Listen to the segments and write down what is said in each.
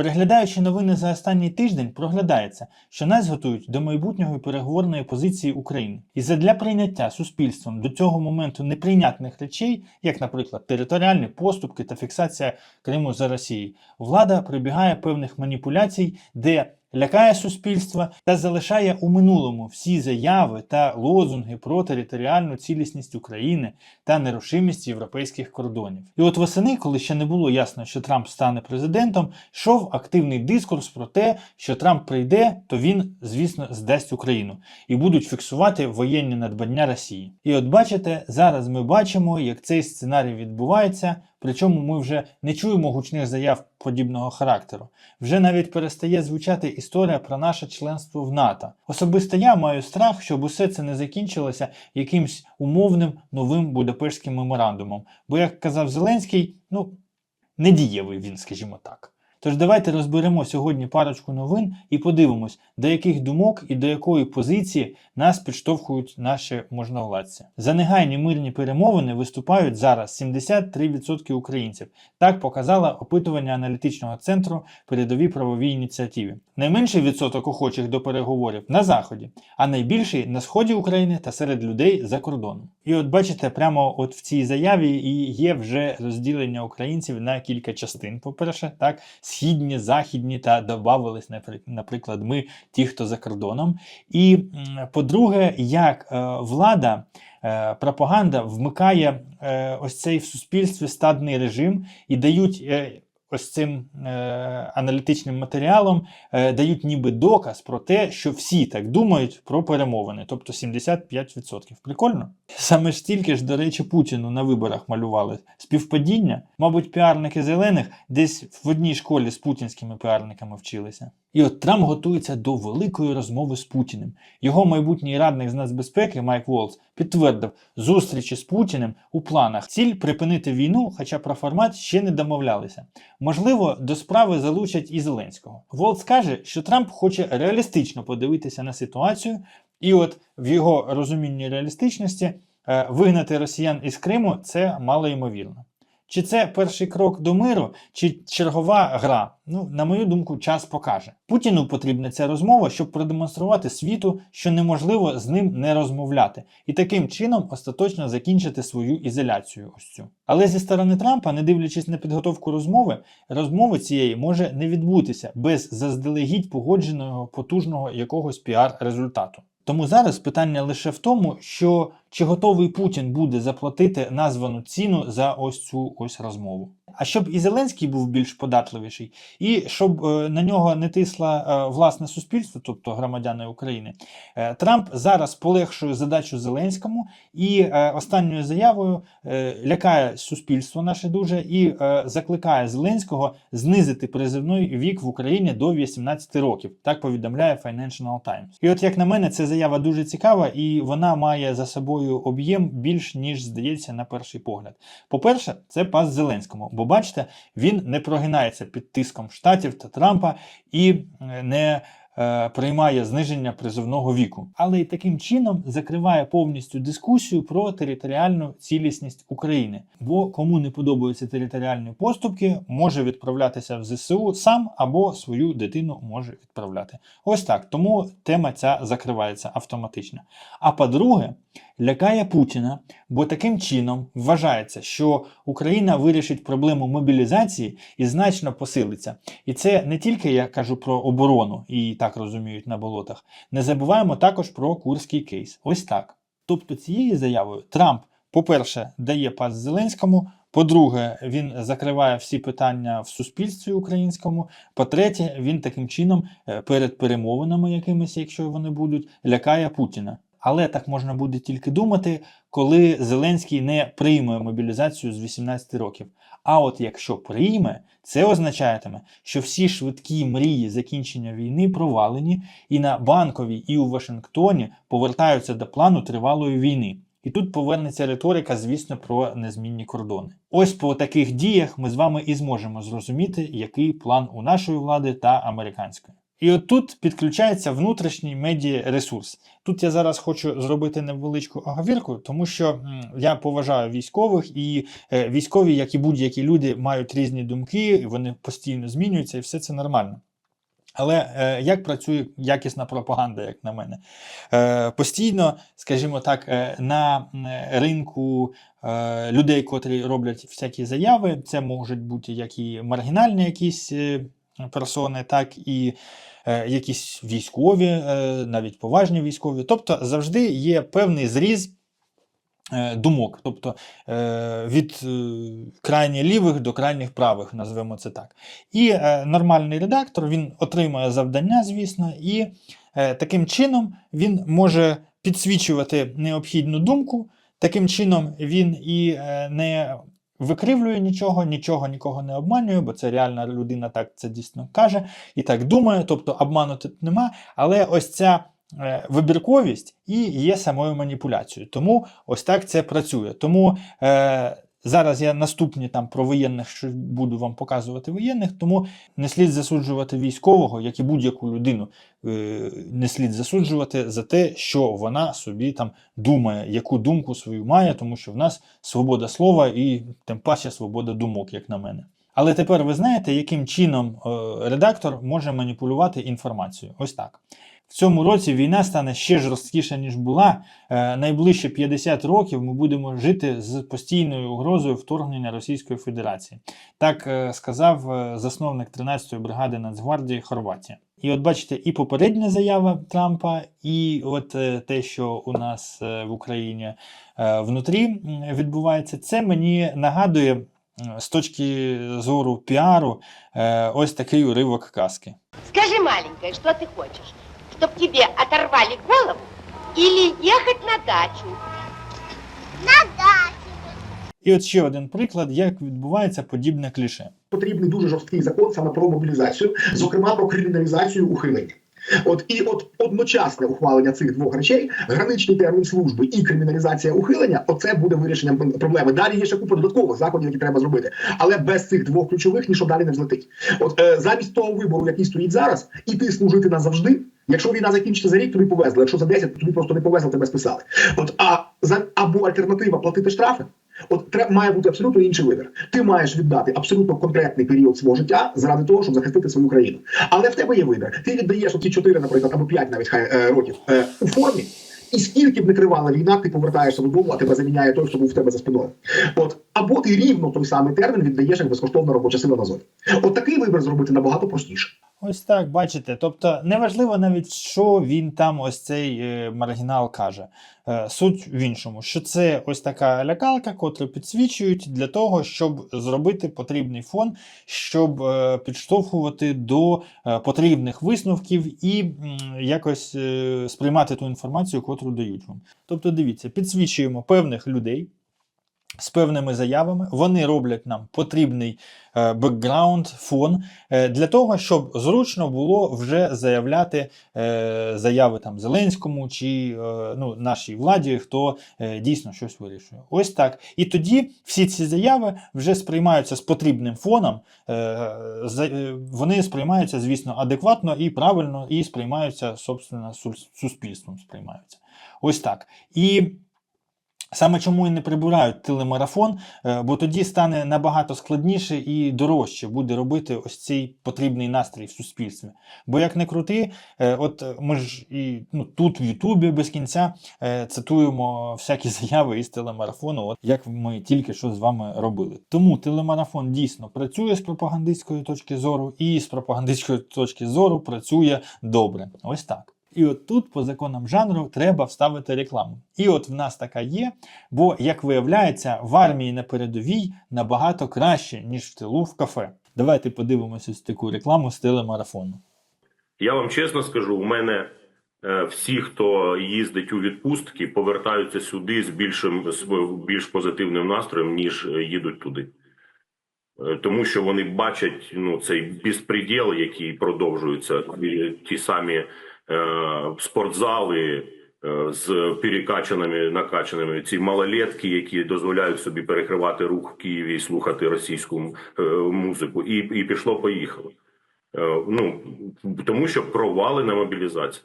Переглядаючи новини за останній тиждень, проглядається, що нас готують до майбутнього переговорної позиції України. І задля прийняття суспільством до цього моменту неприйнятних речей, як, наприклад, територіальні поступки та фіксація Криму за Росією, влада прибігає певних маніпуляцій, де лякає суспільство та залишає у минулому всі заяви та лозунги про територіальну цілісність України та нерушимість європейських кордонів. І от восени, коли ще не було ясно, що Трамп стане президентом, йшов активний дискурс про те, що Трамп прийде, то він, звісно, здасть Україну і будуть фіксувати воєнні надбання Росії. І от бачите, зараз ми бачимо, як цей сценарій відбувається. Причому ми вже не чуємо гучних заяв подібного характеру. Вже навіть перестає звучати історія про наше членство в НАТО. Особисто я маю страх, щоб усе це не закінчилося якимсь умовним новим Будапештським меморандумом. Бо, як казав Зеленський, ну недієвий він, скажімо так. Тож давайте розберемо сьогодні парочку новин і подивимось, до яких думок і до якої позиції нас підштовхують наші можновладці. За негайні мирні перемовини виступають зараз 73% українців. Так показало опитування аналітичного центру передові правовій ініціативі. Найменший відсоток охочих до переговорів на заході, а найбільший на сході України та серед людей за кордоном. І от бачите, прямо от в цій заяві і є вже розділення українців на кілька частин. По-перше, так, східні, західні та додавались, наприклад, ми, ті, хто за кордоном. І по-друге, як е, влада. е, Пропаганда вмикає е, ось цей в суспільстві стадний режим і дають ось цим е, аналітичним матеріалом е, дають ніби доказ про те, що всі так думають про перемовини, тобто 75%. Прикольно? Саме стільки ж, до речі, Путіну на виборах малювали співпадіння. Мабуть, піарники зелених десь в одній школі з путінськими піарниками вчилися. І от Трамп готується до великої розмови з Путіним. Його майбутній радник з нацбезпеки Майк Волц підтвердив зустрічі з Путіним у планах. Ціль припинити війну, хоча про формат ще не домовлялися. Можливо, до справи залучать і Зеленського. Волц каже, що Трамп хоче реалістично подивитися на ситуацію, і от в його розумінні реалістичності е, вигнати росіян із Криму це малоймовірно. Чи це перший крок до миру, чи чергова гра? Ну, на мою думку, час покаже. Путіну потрібна ця розмова, щоб продемонструвати світу, що неможливо з ним не розмовляти, і таким чином остаточно закінчити свою ізоляцію. Ось цю. Але зі сторони Трампа, не дивлячись на підготовку розмови, розмови цієї може не відбутися без заздалегідь погодженого потужного якогось піар-результату. Тому зараз питання лише в тому, що чи готовий Путін буде заплатити названу ціну за ось цю ось розмову. А щоб і Зеленський був більш податливіший, і щоб е, на нього не тисло е, власне суспільство, тобто громадяни України, е, Трамп зараз полегшує задачу Зеленському і останньою заявою лякає суспільство наше дуже і закликає Зеленського знизити призивний вік в Україні до 18 років. Так повідомляє Financial Times. І от як на мене, ця заява дуже цікава, і вона має за собою об'єм більш ніж здається на перший погляд. По-перше, це пас Зеленському, бо бачите, він не прогинається під тиском Штатів та Трампа і е, не е, приймає зниження призовного віку, але й таким чином закриває повністю дискусію про територіальну цілісність України. Бо кому не подобаються територіальні поступки, може відправлятися в ЗСУ сам або свою дитину може відправляти. Ось так. Тому тема ця закривається автоматично. А по-друге, лякає Путіна, бо таким чином вважається, що Україна вирішить проблему мобілізації і значно посилиться. І це не тільки я кажу про оборону, і так розуміють на болотах. Не забуваємо також про курський кейс. Ось так. Тобто цією заявою Трамп, по-перше, дає пас Зеленському. По-друге, він закриває всі питання в суспільстві українському. По-третє, він таким чином е, перед перемовинами якимись, якщо вони будуть, лякає Путіна. Але так можна буде тільки думати, коли Зеленський не прийме мобілізацію з 18 років. А от якщо прийме, це означатиме, що всі швидкі мрії закінчення війни провалені, і на банковій, і у Вашингтоні повертаються до плану тривалої війни. І тут повернеться риторика, звісно, про незмінні кордони. Ось по таких діях ми з вами і зможемо зрозуміти, який план у нашої влади та американської. І от тут підключається внутрішній медіаресурс. Тут я зараз хочу зробити невеличку оговірку, тому що я поважаю військових, і е, військові, як і будь-які люди, мають різні думки, вони постійно змінюються, і все це нормально. Але е, як працює якісна пропаганда, як на мене? Е, постійно, скажімо так, е, на ринку е, людей, котрі роблять всякі заяви, це можуть бути як і маргінальні якісь е, персони, так і е, якісь військові, е, навіть поважні військові. Тобто завжди є певний зріз е, думок, тобто е, від е, крайні лівих до крайніх правих, назвемо це так. І нормальний редактор він отримує завдання, звісно, і таким чином він може підсвічувати необхідну думку. Таким чином він і не викривлює нічого, нічого нікого не обманює, бо це реальна людина так це дійсно каже і так думає, тобто обману тут нема. Але ось ця е, вибірковість і є самою маніпуляцією. Тому ось так це працює. Тому е, зараз я наступні там про воєнних що буду вам показувати воєнних, тому не слід засуджувати військового, як і будь-яку людину. е, Не слід засуджувати за те, що вона собі там думає, яку думку свою має, тому що в нас свобода слова і тим паче свобода думок, як на мене. Але тепер ви знаєте, яким чином е, редактор може маніпулювати інформацією. Ось так. В цьому році війна стане ще жорсткіша, ніж була. Е, найближче 50 років ми будемо жити з постійною угрозою вторгнення Російської Федерації. Так е, сказав е, засновник 13-ї бригади Нацгвардії Хорватія. І от бачите, і попередня заява Трампа, і от те, що у нас в Україні внутрі відбувається, це мені нагадує з точки зору піару ось такий уривок казки. Скажи, маленькая, что ты хочешь? Чтоб тебе оторвали голову или ехать на дачу? На дачу. І от ще один приклад, як відбувається подібне кліше. потрібний дуже жорсткий закон саме про мобілізацію, зокрема про криміналізацію ухилення. От і от одночасне ухвалення цих двох речей, граничний термін служби і криміналізація ухилення, оце буде вирішенням проблеми. Далі є ще купа додаткових заходів, які треба зробити. Але без цих двох ключових нічого далі не взлетить. От е, замість того вибору, який стоїть зараз, іти служити назавжди. Якщо війна закінчиться за рік, тобі повезли. Якщо за 10, то тобі просто не повезли, тебе списали. От а за або альтернатива платити штрафи. От треба має бути абсолютно інший вибір. Ти маєш віддати абсолютно конкретний період свого життя заради того, щоб захистити свою країну. Але в тебе є вибір. Ти віддаєш оці 4, наприклад, або 5 навіть хай е, років е, у формі. І скільки б не тривала війна, ти повертаєшся додому, а тебе заміняє той, хто був в тебе за спиною. От або ти рівно той самий термін віддаєш як безкоштовна робоча сила на зоні. От такий вибір зробити набагато простіше. Ось так, бачите. Тобто, неважливо навіть, що він там, ось цей е, маргінал каже. Е, суть в іншому, що це ось така лякалка, котру підсвічують для того, щоб зробити потрібний фон, щоб е, підштовхувати до е, потрібних висновків і м, якось е, сприймати ту інформацію, котру дають вам. Тобто, дивіться, підсвічуємо певних людей з певними заявами. Вони роблять нам потрібний е, бекграунд, фон е, для того, щоб зручно було вже заявляти е, заяви там Зеленському чи ну, нашій владі, хто дійсно щось вирішує. Ось так. І тоді всі ці заяви вже сприймаються з потрібним фоном. Вони сприймаються, звісно, адекватно і правильно, і сприймаються, собственно, суспільством сприймаються. Ось так. І Саме чому і не прибирають телемарафон, е, бо тоді стане набагато складніше і дорожче буде робити ось цей потрібний настрій в суспільстві. Бо як не крути, е, от ми ж і ну, тут в Ютубі без кінця е, цитуємо всякі заяви із телемарафону, от як ми тільки що з вами робили. Тому телемарафон дійсно працює з пропагандистської точки зору, і з пропагандистської точки зору працює добре. Ось так. І от тут, по законам жанру, треба вставити рекламу. І от в нас така є, бо, як виявляється, в армії на передовій набагато краще, ніж в тилу в кафе. Давайте подивимося ось таку рекламу з телемарафону. Я вам чесно скажу, у мене е, всі, хто їздить у відпустки, повертаються сюди з більшим з більш позитивним настроєм, ніж е, їдуть туди. Е, Тому що вони бачать ну, цей безпреділ, який продовжується, ті самі спортзали е, з перекачаними, накачаними, ці малолетки, які дозволяють собі перекривати рух в Києві і слухати російську е, музику, і, і пішло-поїхало. Е, ну, тому що провалена мобілізація.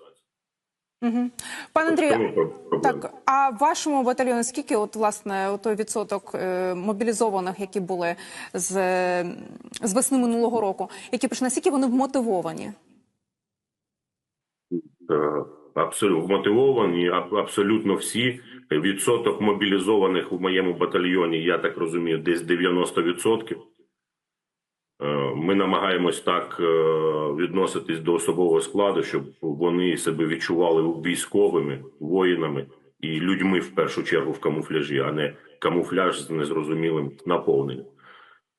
Угу. Пане Андрію, цьому про- проблема. так а в вашому батальйоні скільки, от власне, той відсоток е, мобілізованих, які були з, е, з весни минулого року, які прийшли, наскільки вони вмотивовані? Е, Абсолютно вмотивовані, аб- абсолютно всі. Відсоток мобілізованих у моєму батальйоні, я так розумію, десь 90%. Е, Ми намагаємось так е, відноситись до особового складу, щоб вони себе відчували військовими, воїнами і людьми в першу чергу в камуфляжі, а не камуфляж з незрозумілим наповненням.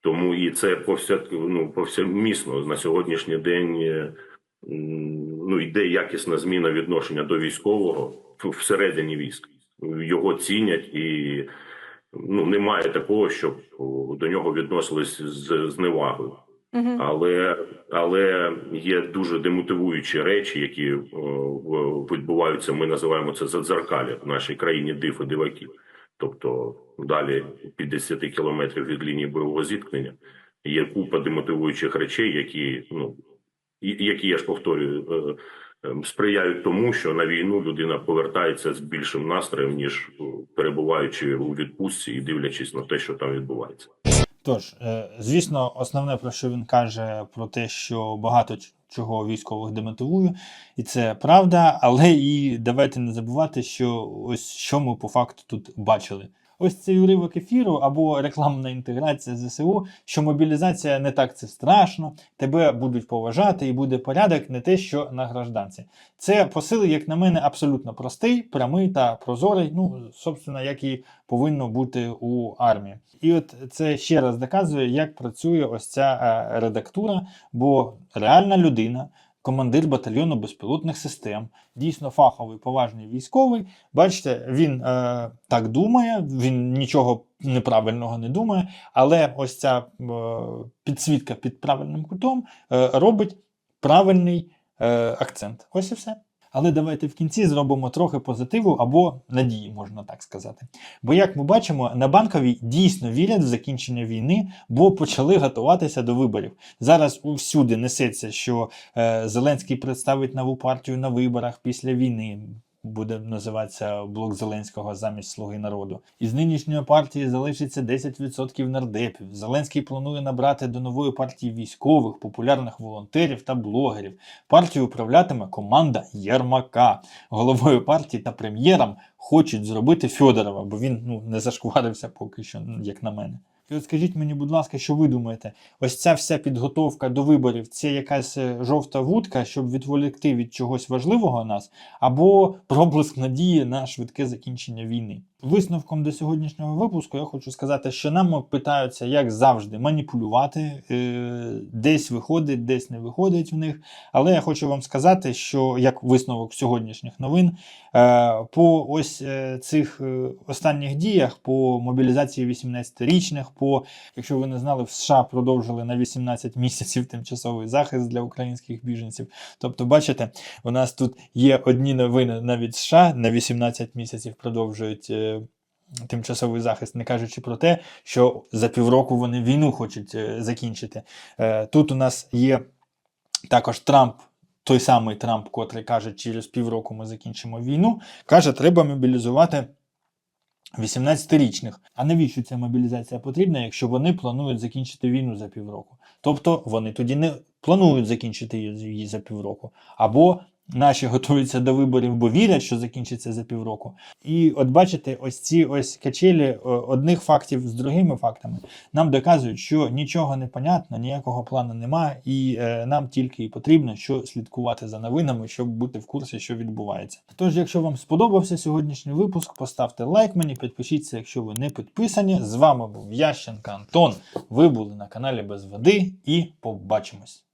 Тому і це повся, ну, повсемісно на сьогоднішній день ну, йде якісна зміна відношення до військового всередині військ. Його цінять і ну, немає такого, щоб до нього відносились з зневагою. Угу. Але, але є дуже демотивуючі речі, які о, відбуваються. Ми називаємо це задзеркалі в нашій країні див і диваків. Тобто далі 50 кілометрів від лінії бойового зіткнення є купа демотивуючих речей, які ну які я ж повторюю, е, е, сприяють тому, що на війну людина повертається з більшим настроєм, ніж е, перебуваючи у відпустці і дивлячись на те, що там відбувається. Тож, е, звісно, основне про що він каже, про те, що багато чого військових демотивує, і це правда, але і давайте не забувати, що ось що ми по факту тут бачили. Ось цей уривок ефіру або рекламна інтеграція ЗСУ, що мобілізація не так це страшно, тебе будуть поважати і буде порядок, не те, що на гражданці. Це посил, як на мене, абсолютно простий, прямий та прозорий. Ну, собственно, як і повинно бути у армії. І от це ще раз доказує, як працює ось ця е, редактура, бо реальна людина. Командир батальйону безпілотних систем, дійсно фаховий, поважний військовий. Бачите, він е, так думає, він нічого неправильного не думає, але ось ця е, підсвітка під правильним кутом е, робить правильний е, акцент. Ось і все. Але давайте в кінці зробимо трохи позитиву або надії, можна так сказати. Бо, як ми бачимо, на банковій дійсно вірять в закінчення війни, бо почали готуватися до виборів. Зараз усюди несеться, що е, Зеленський представить нову партію на виборах після війни. Буде називатися блок Зеленського замість Слуги народу. Із нинішньої партії залишиться 10% нардепів. Зеленський планує набрати до нової партії військових, популярних волонтерів та блогерів. Партію управлятиме команда Єрмака. Головою партії та прем'єром хочуть зробити Фьодорова, бо він ну, не зашкварився поки що, як на мене. І от скажіть мені, будь ласка, що ви думаєте? Ось ця вся підготовка до виборів це якась е, жовта вудка, щоб відволікти від чогось важливого нас, або проблиск надії на швидке закінчення війни. Висновком до сьогоднішнього випуску я хочу сказати, що нам питаються, як завжди, маніпулювати, е, десь виходить, десь не виходить в них. Але я хочу вам сказати, що як висновок сьогоднішніх новин, е, по ось е, цих останніх діях, по мобілізації 18-річних, по якщо ви не знали, в США продовжили на 18 місяців тимчасовий захист для українських біженців. Тобто, бачите, у нас тут є одні новини навіть США на 18 місяців продовжують. Тимчасовий захист, не кажучи про те, що за півроку вони війну хочуть е, закінчити. Е, Тут у нас є також Трамп, той самий Трамп, котрий каже, через півроку ми закінчимо війну, каже, треба мобілізувати 18-річних. А навіщо ця мобілізація потрібна, якщо вони планують закінчити війну за півроку? Тобто вони тоді не планують закінчити її за півроку. Або наші готуються до виборів, бо вірять, що закінчиться за півроку. І от бачите, ось ці ось качелі одних фактів з другими фактами нам доказують, що нічого не понятно, ніякого плану немає, і е, нам тільки і потрібно що слідкувати за новинами, щоб бути в курсі, що відбувається. Тож, якщо вам сподобався сьогоднішній випуск, поставте лайк мені, підпишіться, якщо ви не підписані. З вами був Ященка Антон. Ви були на каналі Без Води і побачимось.